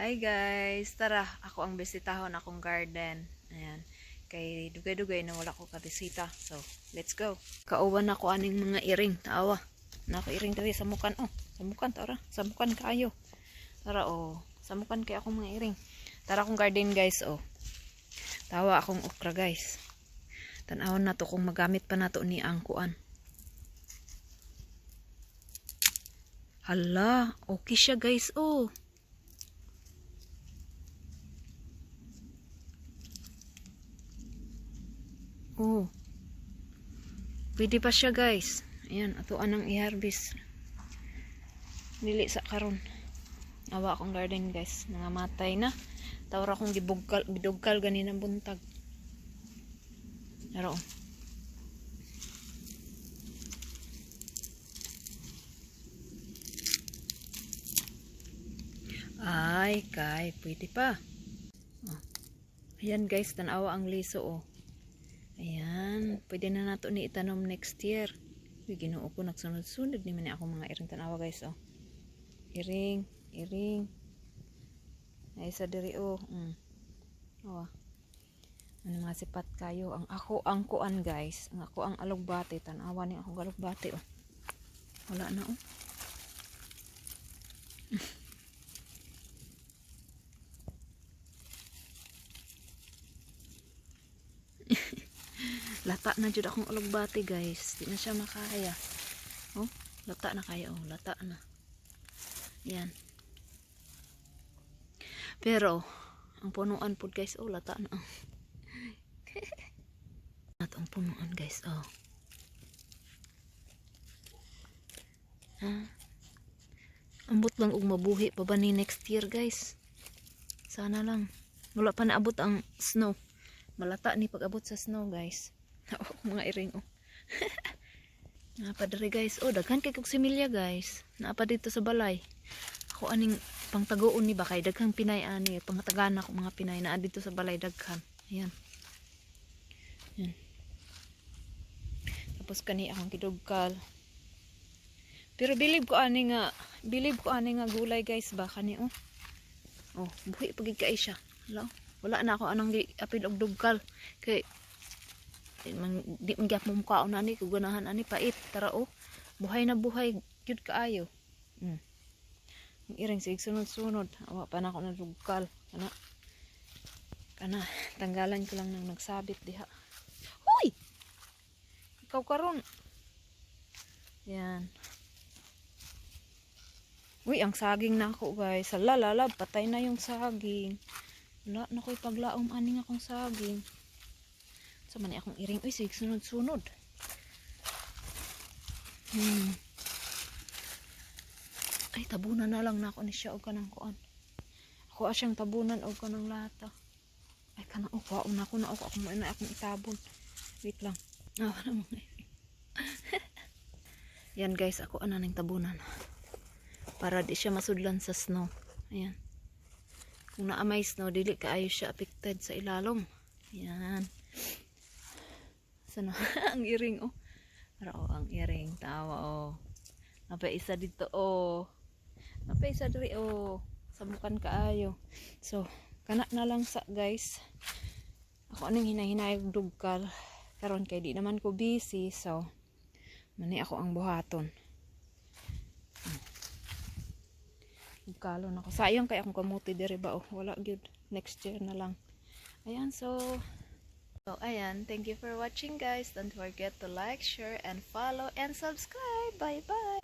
Hi guys! Tara, ako ang bisitahon akong garden. Ayan. Kay dugay-dugay na wala ko kabisita. So, let's go. Kauban ako aning mga iring. Tawa. Na ako iring dali sa mukan. Oh, sa mukan. Tara, sa mukan kayo. Tara, oh. Sa mukan kay akong mga iring. Tara akong garden guys, oh. Tawa akong okra guys. Tanawon na to kung magamit pa na to ni ang kuan. Hala, okay siya guys, oh. Oh. Pwede pa siya guys. Ayan, ato anang i-harvest. Dili sa karon. Awa akong garden guys. Nangamatay na. Tawra akong gibugkal, gidugkal ganinang buntag. Naro. Ay, kay, pwede pa. Oh. Ayan guys, tanawa ang liso oh. Pwede na nato ni itanom next year. Uy, ginoo ko nagsunod-sunod ni man ako mga iring tanawa guys oh. Iring, iring. Ay sa diri oh. Mm. Oh. Ano mga sipat kayo. Ang ako ang kuan guys. Ang ako ang alugbate. Tanawa ni akong alugbate oh. Wala na oh. Lata na jud akong alugbate guys. Di na siya makaya. Oh lata na kaya. Oh lata na. Yan. Pero ang punuan pod guys oh lata na. Oh. at ang punuan guys oh. Ha? Ambot lang og mabuhi pa ba ni next year guys? Sana lang. Wala pa naabot ang snow. Malata ni pag abot sa snow guys ako mga iring oh. Napa diri guys. Oh, daghan kay kog similya guys. Napa dito sa balay. Ako aning pangtagoon ni ba kay daghang pinay ani pangatagan ako mga pinay na dito sa balay daghan. Ayan. Ayan. Tapos kani akong kidugkal. Pero bilib ko ani nga, bilib ko ani nga gulay guys ba kani oh. Oh, buhi pagid kay siya. Hello? Wala na ako anong gi- apil og dugkal. Kay di man di man gyap mo mukhaon ani kung ganahan ani pait tara oh buhay na buhay gyud kaayo mm. ang iring sig sunod-sunod awa pa na ako nadugkal kana kana tanggalan ko lang nang nagsabit diha huy ikaw karon yan Uy, ang saging na ako guys. Hala, lala, patay na yung saging. Wala na ko'y paglaom aning akong saging. Sa man akong iring. Uy, sig sunod-sunod. Hmm. Ay, tabunan na lang na ako ni siya o kanang kuan. Ako asyang tabunan o kanang lata. Ay, kanang o, kuwaon na ako na ako. Ako na akong itabon. Wait lang. Ah, ano mga iring. Yan guys, ako ana ng tabunan. Para di siya masudlan sa snow. Ayan. Kung naamay snow, dili kaayo siya affected sa ilalom. Ayan. Sana ang iring oh. Para oh, ang iring tawa oh. Napay isa dito oh. Napay isa diri oh. Samukan kaayo. So, kana na lang sa guys. Ako aning hinahinay og dugkal. Karon kay di naman ko busy so mani ako ang buhaton. Dugkalon ako. Sayang kay akong kamuti diri ba oh. Wala gyud. Next year na lang. Ayan so So, ayan. Thank you for watching, guys. Don't forget to like, share, and follow, and subscribe. Bye-bye!